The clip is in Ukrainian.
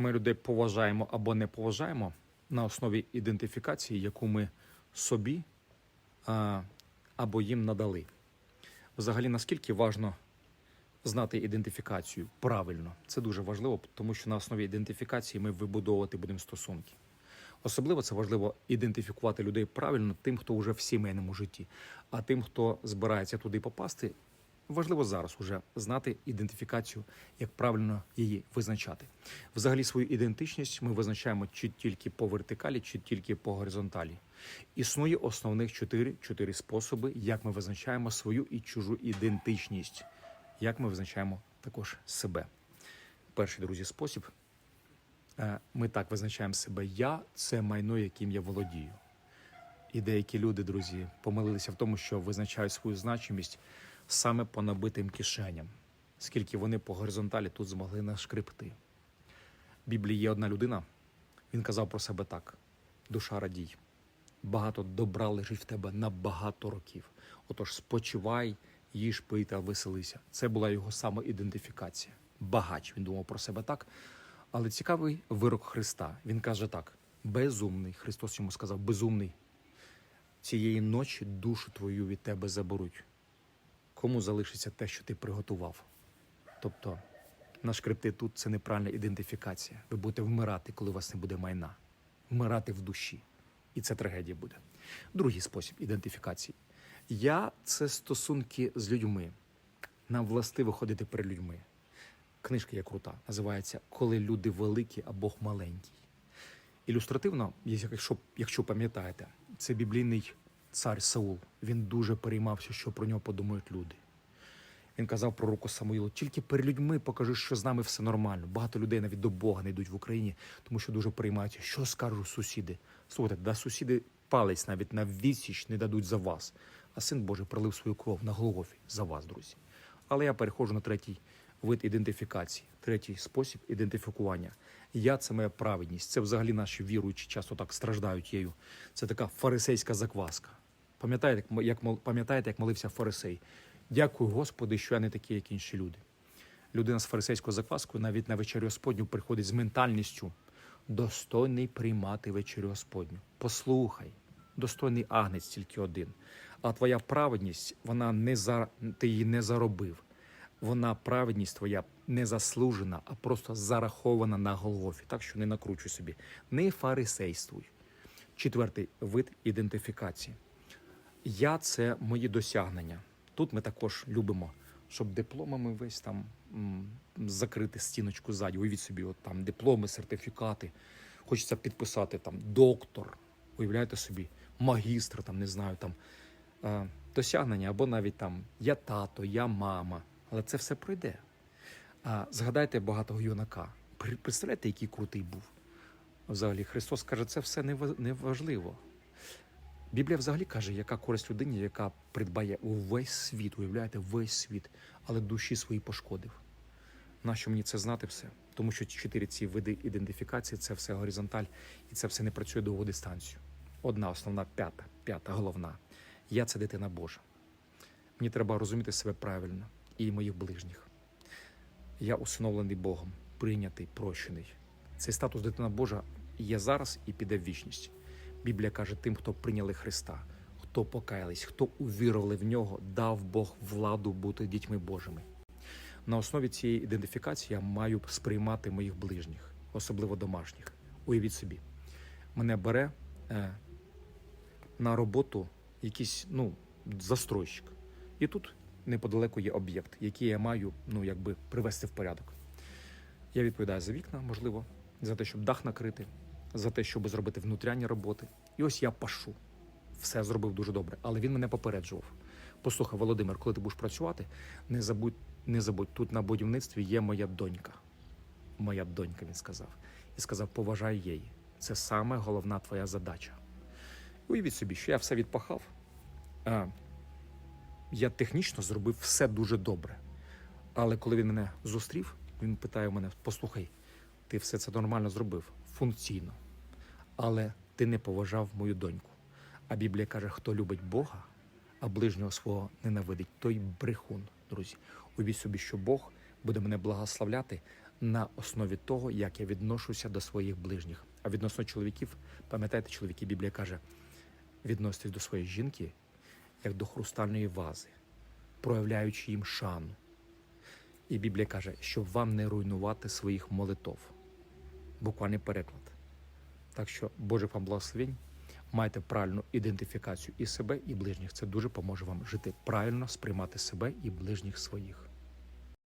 Ми людей поважаємо або не поважаємо на основі ідентифікації, яку ми собі а, або їм надали. Взагалі, наскільки важно знати ідентифікацію правильно? Це дуже важливо, тому що на основі ідентифікації ми вибудовувати будемо стосунки. Особливо це важливо ідентифікувати людей правильно тим, хто вже в сімейному житті. А тим, хто збирається туди попасти, важливо зараз уже знати ідентифікацію, як правильно її визначати. Взагалі, свою ідентичність ми визначаємо чи тільки по вертикалі, чи тільки по горизонталі. Існує основних чотири, чотири способи, як ми визначаємо свою і чужу ідентичність, як ми визначаємо також себе. Перший друзі спосіб Е, ми так визначаємо себе. Я це майно, яким я володію. І деякі люди, друзі, помилилися в тому, що визначають свою значимість саме по набитим кишеням, скільки вони по горизонталі тут змогли нашкрипти. В Біблії є одна людина, він казав про себе так: душа радій, багато добра лежить в тебе на багато років. Отож, спочивай, їж, пий та веселися. Це була його самоідентифікація. Багач. Він думав про себе так. Але цікавий вирок Христа. Він каже так: безумний. Христос йому сказав, безумний. Цієї ночі душу твою від тебе заберуть. Кому залишиться те, що ти приготував? Тобто, наш криптит це неправильна ідентифікація. Ви будете вмирати, коли у вас не буде майна. Вмирати в душі. І це трагедія буде. Другий спосіб ідентифікації. Я це стосунки з людьми. Нам властиво ходити перед людьми. Книжка є крута, називається Коли люди великі, а Бог маленький. Ілюстративно, якщо, якщо пам'ятаєте, це біблійний цар Саул. Він дуже переймався, що про нього подумають люди. Він казав пророку Самуїлу, тільки перед людьми покажи, що з нами все нормально. Багато людей навіть до Бога не йдуть в Україні, тому що дуже переймаються, що скажуть сусіди. Слухайте, да сусіди палець навіть на відсіч не дадуть за вас. А син Божий пролив свою кров на Голгофі за вас, друзі. Але я переходжу на третій вид ідентифікації, третій спосіб ідентифікування. Я це моя праведність. Це взагалі наші віруючі часто так страждають її. Це така фарисейська закваска. Пам'ятаєте, як, пам'ятаєте, як молився фарисей? Дякую, Господи, що я не такий, як інші люди. Людина з фарисейською закваскою навіть на вечерю Господню приходить з ментальністю достойний приймати вечерю Господню. Послухай, достойний агнець тільки один. А твоя праведність, вона не за ти її не заробив. Вона праведність твоя не заслужена, а просто зарахована на Голгофі. Так що не накручуй собі. Не фарисействуй. Четвертий вид ідентифікації. Я це мої досягнення. Тут ми також любимо, щоб дипломами весь там закрити стіночку ззаді. Уявіть собі, от там дипломи, сертифікати. Хочеться підписати там доктор. Уявляєте собі, магістр, там не знаю, там е, досягнення, або навіть там я тато, я мама. Але це все пройде. А згадайте багатого юнака. Представляєте, який крутий був. Взагалі, Христос каже, це все не важливо. Біблія взагалі каже, яка користь людині, яка придбає увесь світ, уявляєте, весь світ, але душі свої пошкодив. Нащо мені це знати все? Тому що чотири ці види ідентифікації це все горизонталь, і це все не працює довгу дистанцію. Одна основна, п'ята, п'ята, головна. Я це дитина Божа. Мені треба розуміти себе правильно і моїх ближніх. Я усиновлений Богом, прийнятий, прощений. Цей статус дитина Божа є зараз і піде в вічність. Біблія каже тим, хто прийняли Христа, хто покаялись, хто увірували в нього, дав Бог владу бути дітьми Божими. На основі цієї ідентифікації я маю сприймати моїх ближніх, особливо домашніх. Уявіть собі, мене бере е, на роботу якийсь ну, застройщик. І тут неподалеку є об'єкт, який я маю ну, якби, привести в порядок. Я відповідаю за вікна, можливо, за те, щоб дах накрити, за те, щоб зробити внутрянні роботи. І ось я пашу. Все зробив дуже добре, але він мене попереджував. Послухай, Володимир, коли ти будеш працювати, не забудь, не забудь, тут на будівництві є моя донька. Моя донька, він сказав. І сказав, поважай її. Це саме головна твоя задача. Уявіть собі, що я все відпахав. А, я технічно зробив все дуже добре. Але коли він мене зустрів, він питає мене: послухай, ти все це нормально зробив, функційно. Але ти не поважав мою доньку. А Біблія каже, хто любить Бога, а ближнього свого ненавидить, той брехун, друзі. Уявіть собі, що Бог буде мене благословляти, на основі того, як я відношуся до своїх ближніх. А відносно чоловіків, пам'ятаєте, чоловіки Біблія каже: відноситесь до своєї жінки як до хрустальної вази, проявляючи їм шану. І Біблія каже, щоб вам не руйнувати своїх молитов. Буквальний переклад. Так що Боже вам благословень, майте правильну ідентифікацію і себе, і ближніх. Це дуже поможе вам жити правильно, сприймати себе і ближніх своїх.